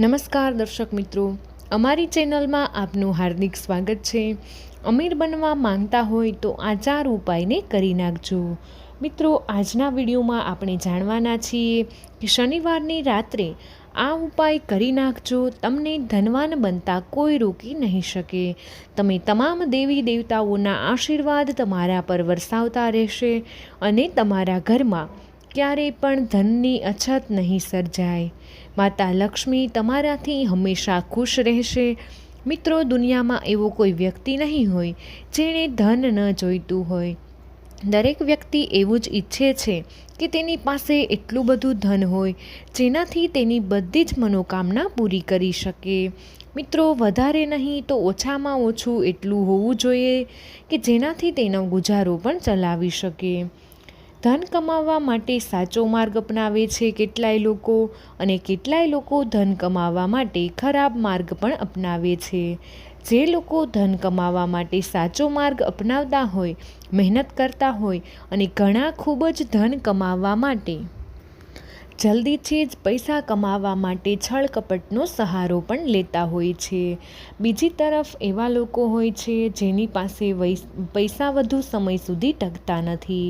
નમસ્કાર દર્શક મિત્રો. અમારી ચેનલમાં આપનું હાર્દિક સ્વાગત છે. અમીર બનવા માંગતા હોય તો આ ચાર ઉપાયને કરી નાખજો. મિત્રો, આજના વિડીયોમાં આપણે જાણવાના છીએ કે શનિવારની રાત્રે આ ઉપાય કરી નાખજો, તમને ધનવાન બનતા કોઈ રોકી નહીં શકે. તમે તમામ દેવી દેવતાઓના આશીર્વાદ તમારા પર વરસાવતા રહેશે અને તમારા ઘરમાં ક્યારેય પણ ધનની અછત નહીં સર્જાય. માતા લક્ષ્મી તમારાથી હંમેશા ખુશ રહેશે. મિત્રો, દુનિયામાં એવો કોઈ વ્યક્તિ નહીં હોય જેણે ધન ન જોઈતું હોય. દરેક વ્યક્તિ એવું જ ઈચ્છે છે કે તેની પાસે એટલું બધું ધન હોય જેનાથી તેની બધી જ મનોકામના પૂરી કરી શકે. મિત્રો, વધારે નહીં તો ઓછામાં ઓછું એટલું હોવું જોઈએ કે જેનાથી તેનો ગુજારો પણ ચલાવી શકે. ધન કમાવવા માટે સાચો માર્ગ અપનાવે છે કેટલાય લોકો અને કેટલાય લોકો ધન કમાવવા માટે ખરાબ માર્ગ પણ અપનાવે છે. જે લોકો ધન કમાવવા માટે સાચો માર્ગ અપનાવતા હોય, મહેનત કરતા હોય અને ઘણા ખૂબ જ ધન કમાવવા માટે. જલ્દીથી જ પૈસા કમાવવા માટે છળ કપટનો સહારો પણ લેતા હોય છે. બીજી તરફ એવા લોકો હોય છે જેની પાસે પૈસા વધુ સમય સુધી ટકતા નથી.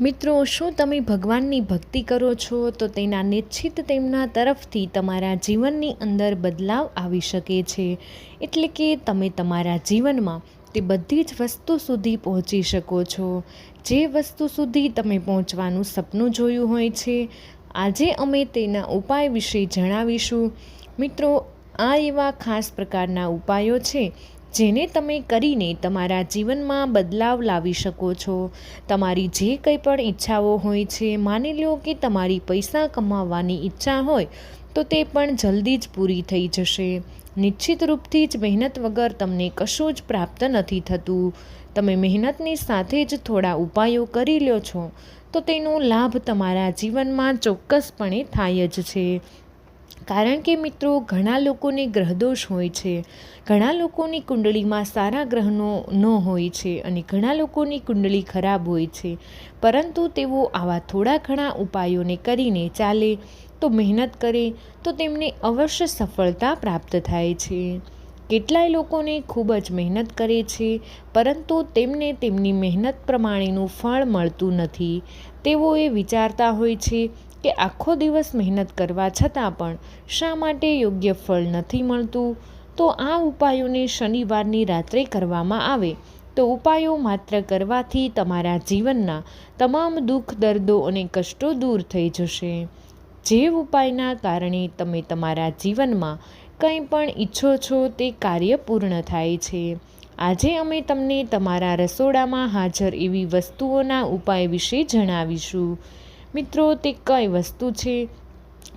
મિત્રો, શું તમે ભગવાનની ભક્તિ કરો છો? તો તેના નિશ્ચિત તેમના તરફથી તમારા જીવનની અંદર બદલાવ આવી શકે છે. એટલે કે તમે તમારા જીવનમાં તે બધી જ વસ્તુ સુધી પહોંચી શકો છો. જે વસ્તુ સુધી તમે પહોંચવાનું સપનું જોયું હોય છે. આજે અમે તેના ઉપાય વિશે જણાવીશું. મિત્રો, આ એવા ખાસ પ્રકારના ઉપાયો છે જેને તમે કરીને તમારા જીવનમાં બદલાવ લાવી શકો છો. તમારી જે કંઈ પણ ઈચ્છાઓ હોય છે, માની લો કે તમારી પૈસા કમાવવાની ઈચ્છા હોય, તો તે પણ જલ્દી જ પૂરી થઈ જશે. નિશ્ચિત રૂપથી જ મહેનત વગર તમને કશું જ પ્રાપ્ત નથી થતું. તમે મહેનતની સાથે જ થોડા ઉપાયો કરી લ્યો છો, તો તેનો લાભ તમારા જીવનમાં ચોક્કસપણે થાય જ છે. કારણ કે મિત્રો, ઘણા લોકોને ગ્રહદોષ હોય છે. ઘણા લોકોની કુંડળીમાં સારા ગ્રહનો ન હોય છે અને ઘણા લોકોની કુંડળી ખરાબ હોય છે. પરંતુ તેઓ આવા થોડા ઘણા ઉપાયોને કરીને ચાલે, તો મહેનત કરે, તો તેમને અવશ્ય સફળતા પ્રાપ્ત થાય છે. કેટલાય લોકોને ખૂબ જ મહેનત કરે છે, પરંતુ તેમને તેમની મહેનત પ્રમાણેનું ફળ મળતું નથી. તેઓ એ વિચારતા હોય છે કે આખો દિવસ મહેનત કરવા છતાં પણ શા માટે યોગ્ય ફળ નથી મળતું? તો આ ઉપાયોને શનિવારની રાત્રે કરવામાં આવે. તો ઉપાયો માત્ર કરવાથી તમારા જીવનના તમામ દુઃખ, દર્દો અને કષ્ટો દૂર થઈ જશે. જે ઉપાયના કારણે તમે તમારા જીવનમાં કંઈ પણ ઈચ્છો છો તે કાર્ય પૂર્ણ થાય છે. આજે અમે તમને તમારા રસોડામાં હાજર એવી વસ્તુઓના ઉપાય વિશે જણાવીશું. મિત્રો, તે કઈ વસ્તુ છે?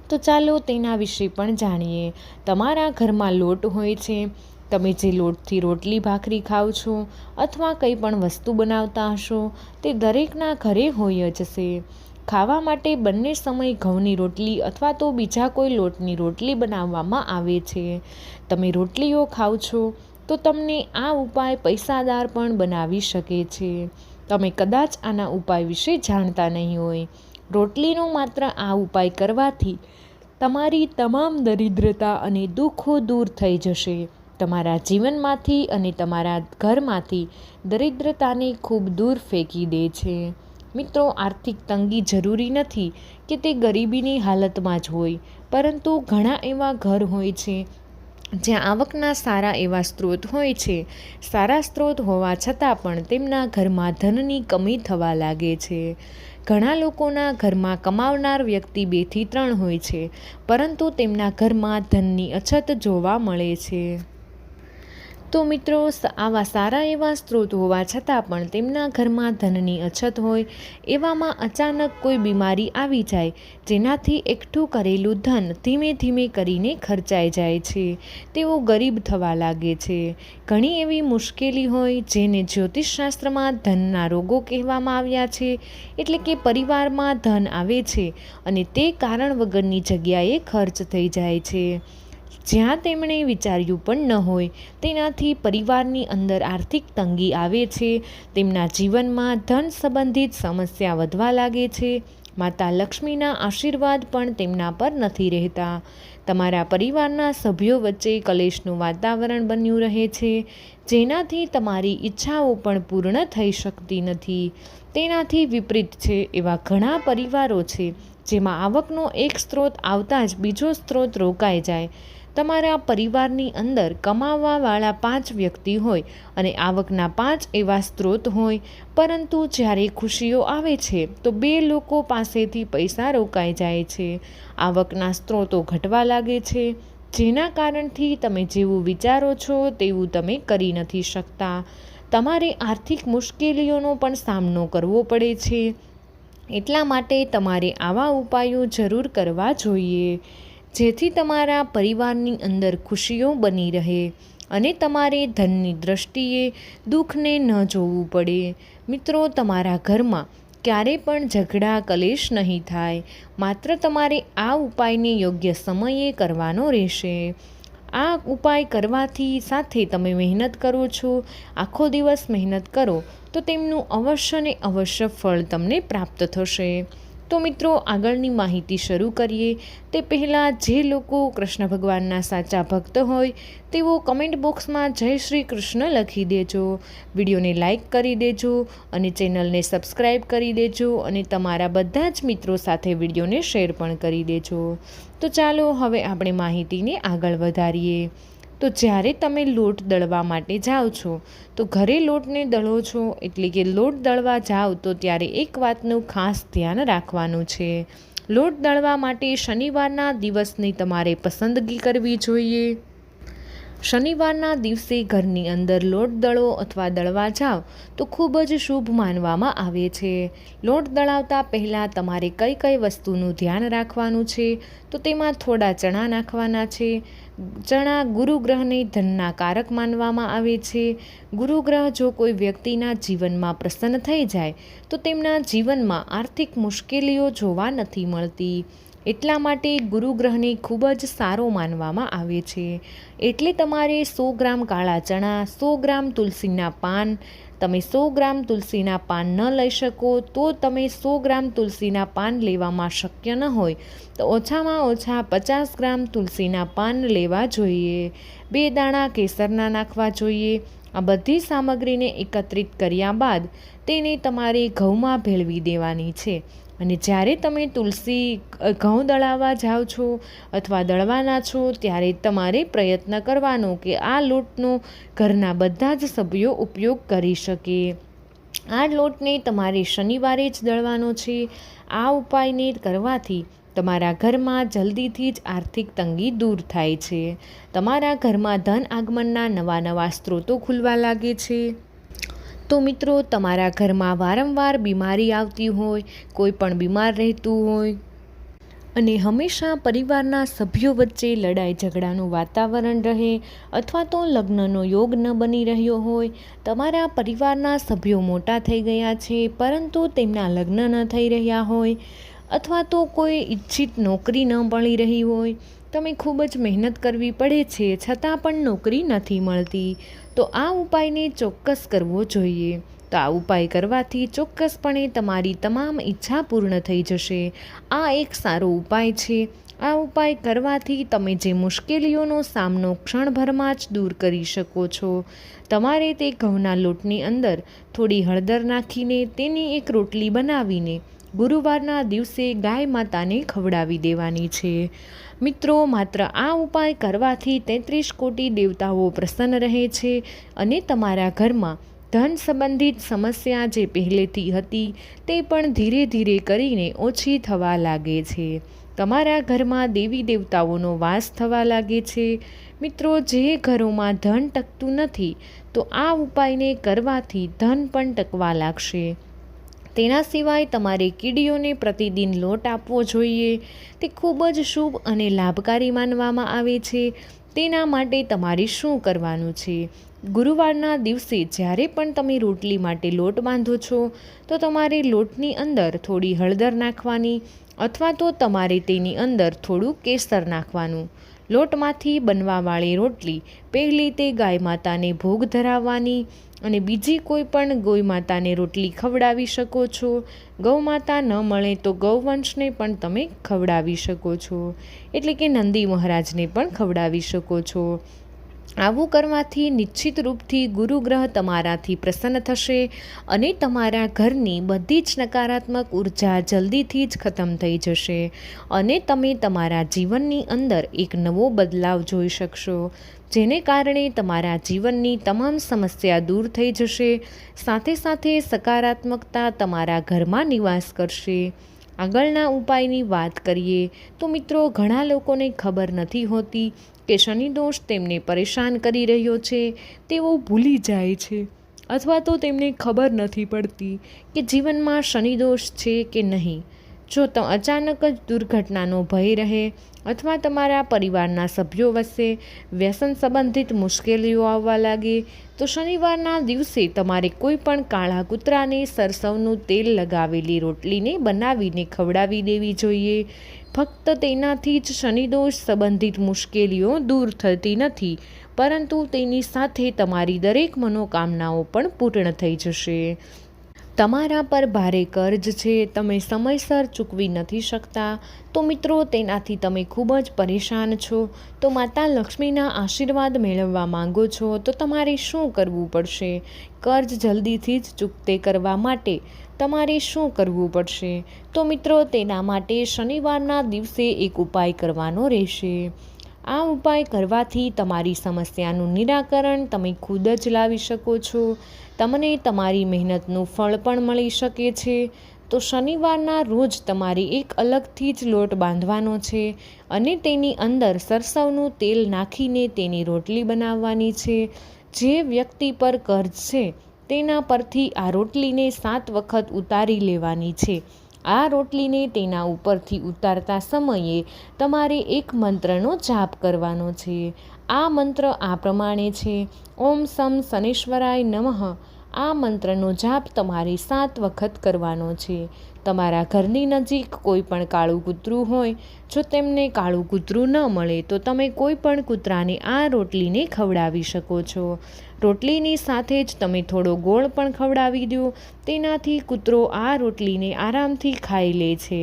તો ચાલો તેના વિશે પણ જાણીએ. તમારા ઘરમાં લોટ હોય છે. તમે જે લોટથી રોટલી ભાખરી ખાઓ છો અથવા કંઈ પણ વસ્તુ બનાવતા હશો, તે દરેકના ઘરે હોય જ છે. ખાવા માટે બંને સમય ઘઉંની રોટલી અથવા તો બીજા કોઈ લોટની રોટલી બનાવવામાં આવે છે. તમે રોટલીઓ ખાઓ છો, તો તમને આ ઉપાય પૈસાદાર પણ બનાવી શકે છે. તમે કદાચ આના ઉપાય વિશે જાણતા નહીં હોય. રોટલીનો માત્ર આ ઉપાય કરવાથી તમારી તમામ દરિદ્રતા અને દુઃખો દૂર થઈ જશે. તમારા જીવનમાંથી અને તમારા ઘરમાંથી દરિદ્રતાને ખૂબ દૂર ફેંકી દે છે. મિત્રો, આર્થિક તંગી જરૂરી નથી કે તે ગરીબીની હાલતમાં જ હોય, પરંતુ ઘણા એવા ઘર હોય છે જ્યાં આવકના સારા એવા સ્ત્રોત હોય છે. સારા સ્ત્રોત હોવા છતાં પણ તેમના ઘરમાં ધનની કમી થવા લાગે છે. ઘણા લોકોના ઘરમાં કમાવનાર વ્યક્તિ બેથી ત્રણ હોય છે, પરંતુ તેમના ઘરમાં ધનની અછત જોવા મળે છે. તો મિત્રો આવા સારા એવા સ્ત્રોત હોવા છતાં પણ તેમના ઘરમાં ધનની અછત હોય, એવામાં અચાનક કોઈ બીમારી આવી જાય, જેનાથી એકઠું કરેલું ધન ધીમે ધીમે કરીને ખર્ચાઈ જાય છે. તેઓ ગરીબ થવા લાગે છે. ઘણી એવી મુશ્કેલી હોય જેને જ્યોતિષશાસ્ત્રમાં ધનના રોગો કહેવામાં આવ્યા છે, એટલે કે પરિવારમાં ધન આવે છે અને તે કારણ વગરની જગ્યાએ ખર્ચ થઈ જાય છે. જ્યાં તેમણે વિચાર્યું પણ ન હોય, તેનાથી પરિવારની અંદર આર્થિક તંગી આવે છે, તેમના જીવનમાં ધન સંબંધિત સમસ્યા વધવા લાગે છે, માતા લક્ષ્મીના આશીર્વાદ પણ તેમના પર નથી રહેતા. તમારા પરિવારના સભ્યો વચ્ચે કલેશનું વાતાવરણ બન્યું રહે છે, જેનાથી તમારી ઈચ્છાઓ પણ પૂર્ણ થઈ શકતી નથી. તેનાથી વિપરીત છે એવા ઘણા પરિવારો છે, જેમાં આવકનો એક સ્ત્રોત આવતા જ બીજો સ્ત્રોત રોકાઈ જાય. તમારા પરિવારની અંદર કમાવાવાળા પાંચ વ્યક્તિ હોય અને આવકના પાંચ એવા સ્ત્રોત હોય, પરંતુ જ્યારે ખુશીઓ આવે છે, તો બે લોકો પાસેથી પૈસા રોકાઈ જાય છે. આવકના સ્ત્રોતો ઘટવા લાગે છે. જેના કારણથી તમે જેવું વિચારો છો, તેવું તમે કરી નથી શકતા. તમારે આર્થિક મુશ્કેલીઓનો પણ સામનો કરવો પડે છે. એટલા માટે તમારે આવા ઉપાયો જરૂર કરવા જોઈએ. જેથી તમારા પરિવારની અંદર ખુશીઓ બની રહે અને તમારે ધનની દ્રષ્ટિએ દુઃખને ન જોવું પડે. મિત્રો, તમારા ઘરમાં ક્યારે પણ ઝઘડા, કલેશ નહીં થાય. માત્ર તમારે આ ઉપાયને યોગ્ય સમયે કરવાનો રહેશે. આ ઉપાય કરવાથી સાથે તમે મહેનત કરો છો, આખો દિવસ મહેનત કરો, તો તેમનું અવશ્ય ને અવશ્ય ફળ તમને પ્રાપ્ત થશે. તો મિત્રો, આગળની માહિતી શરૂ કરીએ. તે પહેલાં, જે લોકો કૃષ્ણ ભગવાનના સાચા ભક્ત હોય, તેઓ કમેન્ટ બોક્સમાં જય શ્રી કૃષ્ણ લખી દેજો. વિડીયોને લાઇક કરી દેજો અને ચેનલને સબસ્ક્રાઈબ કરી દેજો અને તમારા બધા જ મિત્રો સાથે વિડીયોને શેર પણ કરી દેજો. તો ચાલો, હવે આપણે માહિતીને આગળ વધારીએ. તો જ્યારે તમે લોટ દળવા માટે જાઓ છો, તો ઘરે લોટને દળો છો એટલે કે લોટ દળવા જાઓ તો ત્યારે એક વાતનું ખાસ ધ્યાન રાખવાનું છે. લોટ દળવા માટે શનિવારના દિવસની તમારે પસંદગી કરવી જોઈએ. શનિવારના દિવસે ઘરની અંદર લોટ દળો અથવા દળવા જાઓ તો ખૂબ જ શુભ માનવામાં આવે છે. લોટ દળાવતા પહેલાં તમારે કઈ કઈ વસ્તુનું ધ્યાન રાખવાનું છે? તો તેમાં થોડા ચણા નાખવાના છે. ચણા ગુરુગ્રહને ધનના કારક માનવામાં આવે છે. ગુરુગ્રહ જો કોઈ વ્યક્તિના જીવનમાં પ્રસન્ન થઈ જાય તો તેમના જીવનમાં આર્થિક મુશ્કેલીઓ જોવા નથી મળતી. એટલા માટે ગુરુગ્રહને ખૂબ જ સારો માનવામાં આવે છે. એટલે તમારે સો ગ્રામ કાળા ચણા, સો ગ્રામ તુલસીના પાન, તમે સો ગ્રામ તુલસીના પાન ન લઈ શકો તો તમે સો ગ્રામ તુલસીના પાન લેવામાં શક્ય ન હોય. તો ઓછામાં ઓછા પચાસ ગ્રામ તુલસીના પાન લેવા જોઈએ. બે દાણા કેસરના નાખવા જોઈએ. આ બધી સામગ્રીને એકત્રિત કર્યા બાદ તેને તમારે ઘઉંમાં ભેળવી દેવાની છે. અને જ્યારે તમે તુલસી ઘઉં દળાવવા જાઓ છો અથવા દળવાના છો, ત્યારે તમારે પ્રયત્ન કરવાનો કે આ લોટનો ઘરના બધા જ સભ્યો ઉપયોગ કરી શકે. આ લોટને તમારે શનિવારે જ દળવાનો છે. આ ઉપાયને કરવાથી તમારા ઘરમાં જલ્દીથી જ આર્થિક તંગી દૂર થાય છે. તમારા ઘરમાં ધન આગમનના નવા નવા સ્ત્રોતો ખુલવા લાગે છે. તો મિત્રો, તમારા ઘરમાં વારંવાર બીમારી આવતી હોય, કોઈ પણ બીમાર રહેતું હોય અને હંમેશા પરિવારના સભ્યો વચ્ચે લડાઈ ઝઘડાનું વાતાવરણ રહે અથવા તો લગ્નનો યોગ ન બની રહ્યો હોય, તમારા પરિવારના સભ્યો મોટા થઈ ગયા છે, પરંતુ તેમના લગ્ન ન થઈ રહ્યા હોય અથવા તો કોઈ ઈચ્છિત નોકરી ન મળી રહી હોય, તમે ખૂબ જ મહેનત કરવી પડે છે, છતાં પણ નોકરી નથી મળતી. તો આ ઉપાયને ચોક્કસ કરવો જોઈએ. તો આ ઉપાય કરવાથી ચોક્કસપણે તમારી તમામ ઈચ્છા પૂર્ણ થઈ જશે. આ એક સારો ઉપાય છે. આ ઉપાય કરવાથી તમે જે મુશ્કેલીઓનો સામનો ક્ષણભરમાં જ દૂર કરી શકો છો. તમારે તે ઘઉંના લોટની અંદર થોડી હળદર નાખીને તેની એક રોટલી બનાવીને ગુરુવારના દિવસે ગાય માતાને ખવડાવી દેવાની છે. મિત્રો, માત્ર આ ઉપાય કરવાથી તેત્રીસ કોટી દેવતાઓ પ્રસન્ન રહે છે અને તમારા ઘરમાં ધન સંબંધિત સમસ્યા જે પહેલેથી હતી તે પણ ધીરે ધીરે કરીને ઓછી થવા લાગે છે. તમારા ઘરમાં દેવી દેવતાઓનો વાસ થવા લાગે છે. મિત્રો, જે ઘરોમાં ધન ટકતું નથી, તો આ ઉપાયને કરવાથી ધન પણ ટકવા લાગશે. તેના સિવાય તમારે કીડીઓને પ્રતિદિન લોટ આપવો જોઈએ. તે ખૂબ જ શુભ અને લાભકારી માનવામાં આવે છે. તેના માટે તમારે શું કરવાનું છે? ગુરુવારના દિવસે જ્યારે પણ તમે રોટલી માટે લોટ બાંધો છો, તો તમારે લોટની અંદર થોડી હળદર નાખવાની અથવા તો તમારે તેની અંદર થોડું કેસર નાખવાનું. લોટમાંથી બનવાવાળી રોટલી પહેલી તે ગાય માતાને ભોગ ધરાવવાની અને બીજી કોઈ પણ ગૌ માતાને રોટલી ખવડાવી શકો છો. ગૌ માતા ન મળે તો ગૌવંશને પણ તમે ખવડાવી શકો છો. એટલે કે નંદી મહારાજને પણ ખવડાવી શકો છો. આવું કરવાથી નિશ્ચિત રૂપથી ગુરુગ્રહ તમારાથી પ્રસન્ન થશે અને તમારા ઘરની બધી જ નકારાત્મક ઊર્જા જલ્દીથી જ ખતમ થઈ જશે અને તમે તમારા જીવનની અંદર એક નવો બદલાવ જોઈ શકશો, જેને કારણે તમારા જીવનની તમામ સમસ્યા દૂર થઈ જશે, સાથે સાથે સકારાત્મકતા તમારા ઘરમાં નિવાસ કરશે. આગળના ઉપાયની વાત કરીએ તો મિત્રો, ઘણા લોકોને ખબર નથી હોતી કે શનિદોષ તેમને પરેશાન કરી રહ્યો છે, તેઓ ભૂલી જાય છે. અથવા તો તેમને ખબર નથી પડતી કે જીવનમાં શનિદોષ છે કે નહીં. જો તો અચાનક જ દુર્ઘટનાનો ભય રહે અથવા તમારા પરિવારના સભ્યો વચ્ચે વ્યસન સંબંધિત મુશ્કેલીઓ આવવા લાગે તો શનિવારના દિવસે તમારે કોઈ પણ કાળા કૂતરાને સરસવનું તેલ લગાવેલી રોટલીને બનાવીને ખવડાવી દેવી જોઈએ. ફક્ત તેનાથી જ શનિદોષ સંબંધિત મુશ્કેલીઓ દૂર થતી નથી, પરંતુ તેની સાથે તમારી દરેક મનોકામનાઓ પણ પૂર્ણ થઈ જશે. તમારા પર ભારે કર્જ છે, તમે સમયસર ચૂકવી નથી શકતા. તો મિત્રો, તેનાથી તમે ખૂબ જ પરેશાન છો. તો માતા લક્ષ્મીના આશીર્વાદ મેળવવા માંગો છો, તો તમારે શું કરવું પડશે? કર્જ જલ્દીથી જ ચૂકતે કરવા માટે તમારે શું કરવું પડશે? તો મિત્રો, તેના માટે શનિવારના દિવસે એક ઉપાય કરવાનો રહેશે. આ ઉપાય કરવાથી તમારી સમસ્યાનું નિરાકરણ તમે ખુદ જ લાવી શકો છો. તમને તમારી મહેનતનું ફળ પણ મળી શકે છે. તો શનિવારના રોજ તમારે એક અલગથી જ લોટ બાંધવાનો છે અને તેની અંદર સરસવનું તેલ નાખીને તેની રોટલી બનાવવાની છે. જે વ્યક્તિ પર કર્જ છે, તેના પરથી આ રોટલીને સાત વખત ઉતારી લેવાની છે. આ રોટલીને તેના ઉપરથી ઉતારતા સમયે તમારે એક મંત્રનો જાપ કરવાનો છે. આ મંત્ર આ પ્રમાણે છે. ઓમ સમ શનેશ્વરાય નમઃ. આ મંત્રનો જાપ તમારે સાત વખત કરવાનો છે. તમારા ઘરની નજીક કોઈ પણ કાળું કૂતરું હોય, જો તેમને કાળું કૂતરું ન મળે, તો તમે કોઈ પણ કૂતરાને આ રોટલીને ખવડાવી શકો છો. રોટલીની સાથે જ તમે થોડો ગોળ પણ ખવડાવી દો. તેનાથી કૂતરો આ રોટલીને આરામથી ખાઈ લે છે.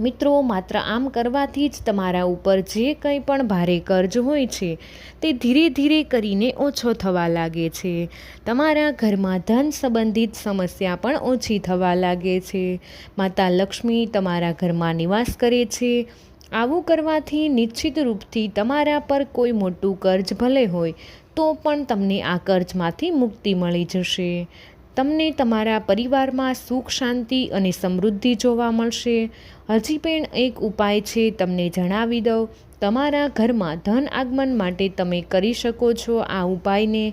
મિત્રો, માત્ર આમ કરવાથી જ તમારા ઉપર જે કંઈ પણ ભારે કર્જ હોય છે, તે ધીરે ધીરે કરીને ઓછો થવા લાગે છે. તમારા ઘરમાં ધન સંબંધિત સમસ્યા પણ ઓછી થવા લાગે છે. માતા લક્ષ્મી તમારા ઘરમાં નિવાસ કરે છે. આવું કરવાથી નિશ્ચિત રૂપથી તમારા પર કોઈ મોટું કર્જ ભલે હોય, તો પણ તમને આ કર્જમાંથી મુક્તિ મળી જશે. તમને તમારા પરિવારમાં સુખ, શાંતિ અને સમૃદ્ધિ જોવા મળશે. હજી પણ એક ઉપાય છે તમને જણાવી દઉં. તમારા ઘરમાં ધન આગમન માટે તમે કરી શકો છો આ ઉપાયને.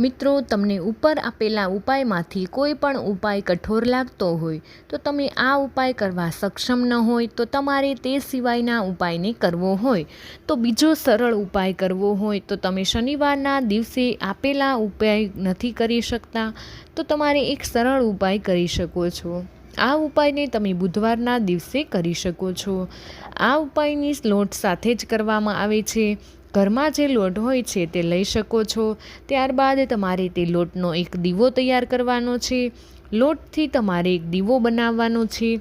મિત્રો, તમને ઉપર આપેલા ઉપાયમાંથી કોઈ પણ ઉપાય કઠોર લાગતો હોય, તો તમે આ ઉપાય કરવા સક્ષમ ન હોય, તો તમારે તે સિવાયના ઉપાયને કરવો હોય. તો બીજો સરળ ઉપાય કરવો હોય, તો તમે શનિવારના દિવસે આપેલા ઉપાય નથી કરી શકતા, તો તમારે એક સરળ ઉપાય કરી શકો છો. આ ઉપાયને તમે બુધવારના દિવસે કરી શકો છો. આ ઉપાયની સ્લોટ સાથે જ કરવામાં આવે છે. ઘરમાં જે લોટ હોય છે તે લઈ શકો છો. ત્યારબાદ તમારે તે લોટનો એક દીવો તૈયાર કરવાનો છે. લોટથી તમારે એક દીવો બનાવવાનો છે.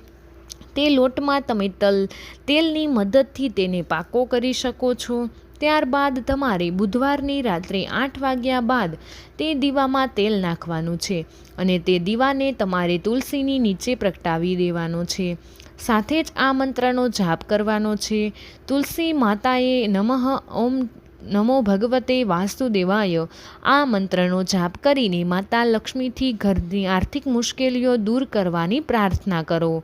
તે લોટમાં તમે તલ, તેલની મદદથી તેને પાકો કરી શકો છો. ત્યારબાદ તમારે બુધવારની રાત્રે આઠ વાગ્યા બાદ તે દીવામાં તેલ નાખવાનું છે અને તે દીવાને તમારે તુલસીની નીચે પ્રગટાવી દેવાનો છે. સાથે જ આ મંત્રનો જાપ કરવાનો છે. તુલસી માતાએ નમઃ, ઓમ નમો ભગવતે વાસુદેવાય આ મંત્રનો જાપ કરીને માતા લક્ષ્મીથી ઘરની આર્થિક મુશ્કેલીઓ દૂર કરવાની પ્રાર્થના કરો.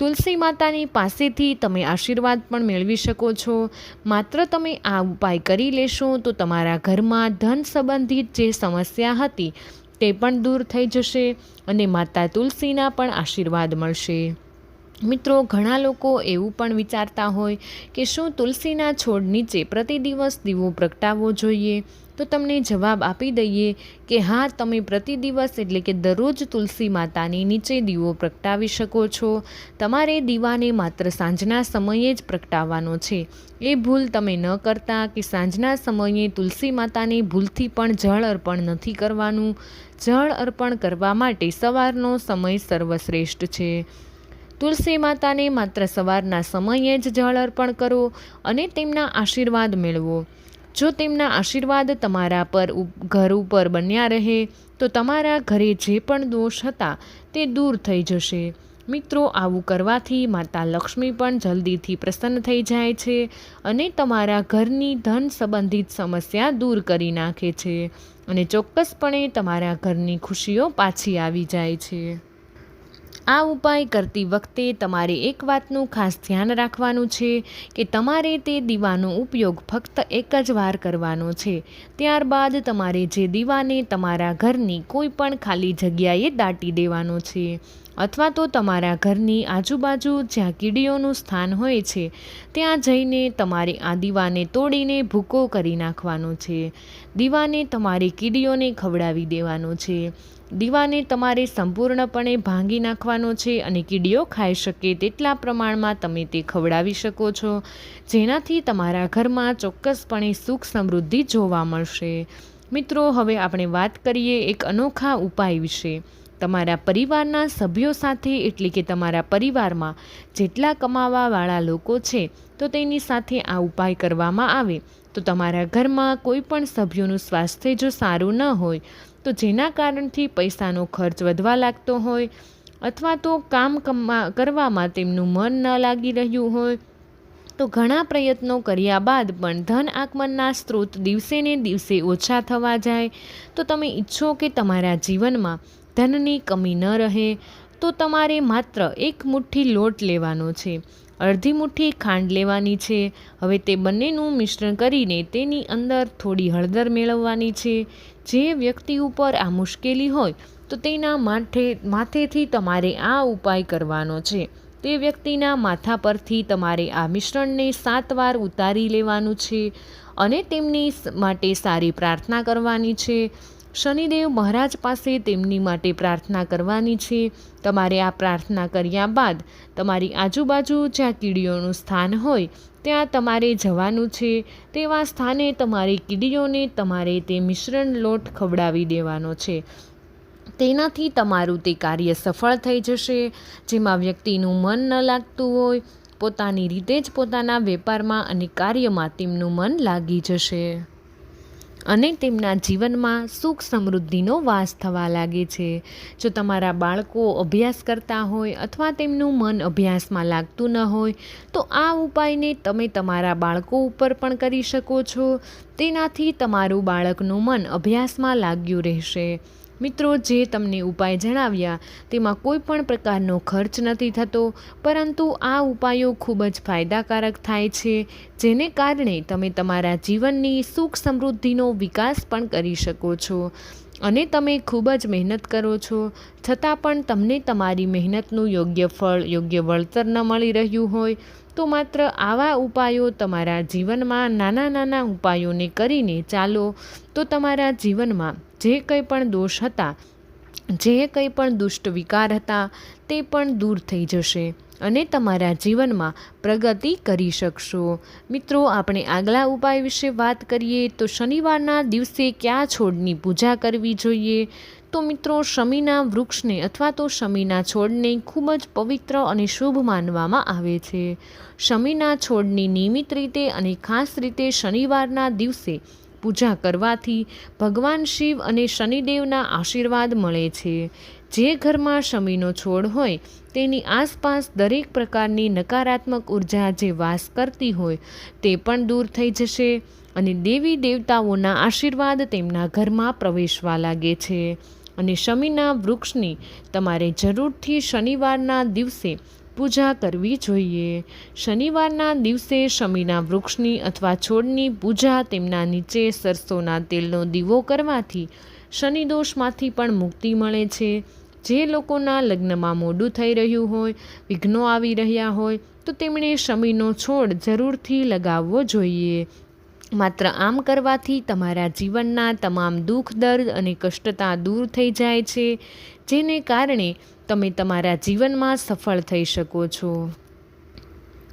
તુલસી માતાની પાસેથી તમે આશીર્વાદ પણ મેળવી શકો છો. માત્ર તમે આ ઉપાય કરી લેશો તો તમારા ઘરમાં ધન સંબંધિત જે સમસ્યા હતી તે પણ દૂર થઈ જશે અને માતા તુલસીના પણ આશીર્વાદ મળશે. મિત્રો, ઘણા લોકો એવું પણ વિચારતા હોય કે શું તુલસીના છોડ નીચે પ્રતિ દિવસ દીવો પ્રગટાવવો જોઈએ? તો તમને જવાબ આપી દઈએ કે હા, તમે પ્રતિ દિવસ એટલે કે દરરોજ તુલસી માતાની નીચે દીવો પ્રગટાવી શકો છો. તમારે દીવાને માત્ર સાંજના સમયે જ પ્રગટાવવાનો છે. એ ભૂલ તમે ન કરતા કે સાંજના સમયે તુલસી માતાને ભૂલથી પણ જળ અર્પણ નથી કરવાનું. જળ અર્પણ કરવા માટે સવારનો સમય સર્વશ્રેષ્ઠ છે. તુલસી માતાને માત્ર સવારના સમયે જ જળ અર્પણ કરો અને તેમના આશીર્વાદ મેળવો. જો તેમના આશીર્વાદ તમારા પર ઘર ઉપર બન્યા રહે, તો તમારા ઘરે જે પણ દોષ હતા તે દૂર થઈ જશે. મિત્રો, આવું કરવાથી માતા લક્ષ્મી પણ જલ્દીથી પ્રસન્ન થઈ જાય છે અને તમારા ઘરની ધન સંબંધિત સમસ્યા દૂર કરી નાખે છે અને ચોક્કસપણે તમારા ઘરની ખુશીઓ પાછી આવી જાય છે. આ ઉપાય કરતી વખતે તમારે એક વાતનું ખાસ ધ્યાન રાખવાનું છે કે તમારે તે દીવાનો ઉપયોગ ફક્ત એક જ વાર કરવાનો છે. ત્યારબાદ તમારે જે દીવાને તમારા ઘરની કોઈ પણ ખાલી જગ્યાએ દાટી દેવાનો છે. અથવા તો તમારા ઘરની આજુબાજુ જ્યાં કીડીઓનું સ્થાન હોય છે, ત્યાં જઈને તમારે આ દીવાને તોડીને ભૂકો કરી નાખવાનો છે. દીવાને તમારે કીડીઓને ખવડાવી દેવાનો છે. દીવાને તમારે સંપૂર્ણપણે ભાંગી નાખવાનો છે અને કીડીઓ ખાઈ શકે તેટલા પ્રમાણમાં તમે તે ખવડાવી શકો છો, જેનાથી તમારા ઘરમાં ચોક્કસપણે સુખ સમૃદ્ધિ જોવા મળશે. મિત્રો, હવે આપણે વાત કરીએ એક અનોખા ઉપાય વિશે. તમારા પરિવારના સભ્યો સાથે એટલે કે તમારા પરિવારમાં જેટલા કમાવાવાળા લોકો છે, તો તેની સાથે આ ઉપાય કરવામાં આવે. તો તમારા ઘરમાં કોઈ પણ સભ્યોનું સ્વાસ્થ્ય જો સારું ન હોય, તો જેના કારણથી પૈસાનો ખર્ચ વધવા લાગતો હોય, અથવા તો કામ કરવામાં તેમનું મન ન લાગી રહ્યું હોય, તો ઘણા પ્રયત્નો કર્યા બાદ પણ ધન આગમનના સ્ત્રોત દિવસે ને દિવસે ઓછા થવા જાય. તો તમે ઈચ્છો કે તમારા જીવનમાં ધનની કમી ન રહે, તો તમારે માત્ર એક મુઠ્ઠી લોટ લેવાનો છે. અડધી મુઠ્ઠી ખાંડ લેવાની છે. હવે તે બંનેનું મિશ્રણ કરીને તેની અંદર થોડી હળદર મેળવવાની છે. જે વ્યક્તિ ઉપર આ મુશ્કેલી હોય, તો તેના માથે, માથેથી તમારે આ ઉપાય કરવાનો છે. તે વ્યક્તિના માથા પરથી તમારે આ મિશ્રણને સાત વાર ઉતારી લેવાનું છે અને તેમની માટે સારી પ્રાર્થના કરવાની છે. શનિદેવ મહારાજ પાસે તેમની માટે પ્રાર્થના કરવાની છે. તમારે આ પ્રાર્થના કર્યા બાદ તમારી આજુબાજુ જ્યાં કીડીઓનું સ્થાન હોય, ત્યાં તમારે જવાનું છે. તેવા સ્થાને તમારી કીડીઓને તમારે તે મિશ્રણ લોટ ખવડાવી દેવાનો છે. તેનાથી તમારું તે કાર્ય સફળ થઈ જશે. જેમાં વ્યક્તિનું મન ન લાગતું હોય, પોતાની રીતે જ પોતાના વેપારમાં અને કાર્યમાં તેમનું મન લાગી જશે. અને તેમના જીવનમાં સુખ સમૃદ્ધિનો વાસ થવા લાગે છે. જો તમારા બાળકો અભ્યાસ કરતા હોય અથવા તેમનું મન અભ્યાસમાં લાગતું ન હોય, તો આ ઉપાયને તમે તમારા બાળકો ઉપર પણ કરી શકો છો. તેનાથી તમારું બાળકનું મન અભ્યાસમાં લાગ્યું રહેશે. મિત્રો, જે તમને ઉપાય જણાવ્યા, તેમાં કોઈ પણ પ્રકારનો ખર્ચ નથી થતો, પરંતુ આ ઉપાયો ખૂબ જ ફાયદાકારક થાય છે, જેને કારણે તમે તમારા જીવનની સુખ સમૃદ્ધિનો વિકાસ પણ કરી શકો છો. અને તમે ખૂબ જ મહેનત કરો છો. છતાં પણ તમને તમારી મહેનતનું યોગ્ય ફળ, યોગ્ય વળતર ન મળી રહ્યું હોય, તો માત્ર આવા ઉપાયો તમારા જીવનમાં નાના નાના ઉપાયોને કરીને ચાલો, તો તમારા જીવનમાં જે કંઈ પણ દોષ હતા, જે કંઈ પણ દુષ્ટ વિકાર હતા, તે પણ દૂર થઈ જશે અને તમારા જીવનમાં પ્રગતિ કરી શકશો. મિત્રો, આપણે આગલા ઉપાય વિશે વાત કરીએ તો શનિવારના દિવસે કયા છોડની પૂજા કરવી જોઈએ? તો મિત્રો, શમીના વૃક્ષને અથવા તો શમીના છોડને ખૂબ જ પવિત્ર અને શુભ માનવામાં આવે છે. શમીના છોડની નિયમિત રીતે અને ખાસ રીતે શનિવારના દિવસે પૂજા કરવાથી ભગવાન શિવ અને શનિદેવના આશીર્વાદ મળે છે. જે ઘરમાં શમીનો છોડ હોય, તેની આસપાસ દરેક પ્રકારની નકારાત્મક ઊર્જા જે વાસ કરતી હોય, તે પણ દૂર થઈ જશે અને દેવી દેવતાઓના આશીર્વાદ તેમના ઘરમાં પ્રવેશવા લાગે છે. અને શમીના વૃક્ષની તમારે જરૂરથી શનિવારના દિવસે પૂજા કરવી જોઈએ. શનિવારના દિવસે શમીના વૃક્ષની અથવા છોડની પૂજા તેમના નીચે સરસોના તેલનો દીવો કરવાથી શનિદોષમાંથી પણ મુક્તિ મળે છે. જે લોકોના લગ્નમાં મોડું થઈ રહ્યું હોય, વિઘ્નો આવી રહ્યા હોય, તો તેમણે શમીનો છોડ જરૂરથી લગાવવો જોઈએ. માત્ર આમ કરવાથી તમારા જીવનના તમામ દુઃખ, દર્દ અને કષ્ટતા દૂર થઈ જાય છે. જેને કારણે તમે તમારા જીવનમાં સફળ થઈ શકો છો.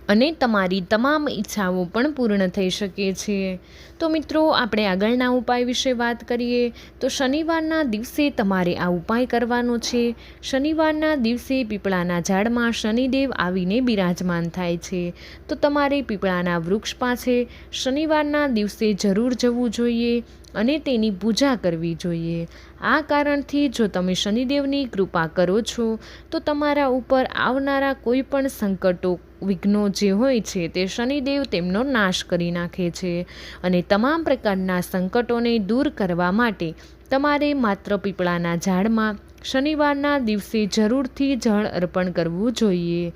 અને તમારી તમામ ઈચ્છાઓ પણ પૂર્ણ થઈ શકે છે. તો મિત્રો, આપણે આગળના ઉપાય વિશે વાત કરીએ. તો શનિવારના દિવસે તમારે આ ઉપાય કરવાનો છે. શનિવારના દિવસે પીપળાના ઝાડમાં શનિદેવ આવીને બિરાજમાન થાય છે. તો તમારે પીપળાના વૃક્ષ પાસે શનિવારના દિવસે જરૂર જવું જોઈએ અને તેની પૂજા કરવી જોઈએ. આ કારણથી જો તમે શનિદેવની કૃપા કરો છો, તો તમારા ઉપર આવનારા કોઈ પણ સંકટો, વિઘ્નો જે હોય છે તે શનિદેવ તેમનો નાશ કરી નાખે છે અને તમામ પ્રકારના સંકટોને દૂર કરવા માટે તમારે માત્ર પીપળાના ઝાડમાં શનિવારના દિવસે જરૂરથી જળ અર્પણ કરવું જોઈએ.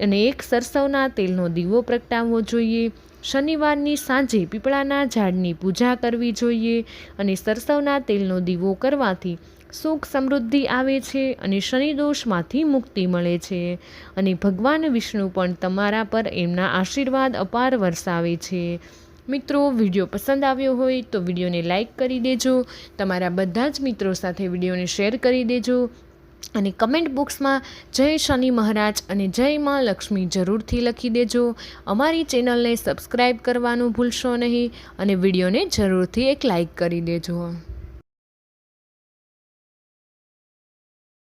અને એક સરસવના તેલનો દીવો પ્રગટાવવો જોઈએ. શનિવારની સાંજે પીપળાના ઝાડની પૂજા કરવી જોઈએ અને સરસવના તેલનો દીવો કરવાથી સુખ સમૃદ્ધિ આવે છે અને શનિદોષમાંથી મુક્તિ મળે છે. અને ભગવાન વિષ્ણુ પણ તમારા પર એમના આશીર્વાદ અપાર વરસાવે છે. મિત્રો, વીડિયો પસંદ આવ્યો હોય તો વિડીયોને લાઇક કરી દેજો. તમારા બધા જ મિત્રો સાથે વિડીયોને શેર કરી દેજો. અને કમેન્ટ બોક્સમાં જય શનિ મહારાજ અને જય માં લક્ષ્મી જરૂરથી લખી દેજો. અમારી ચેનલને સબસ્ક્રાઈબ કરવાનું ભૂલશો નહીં અને વિડીયોને જરૂરથી એક લાઇક કરી દેજો.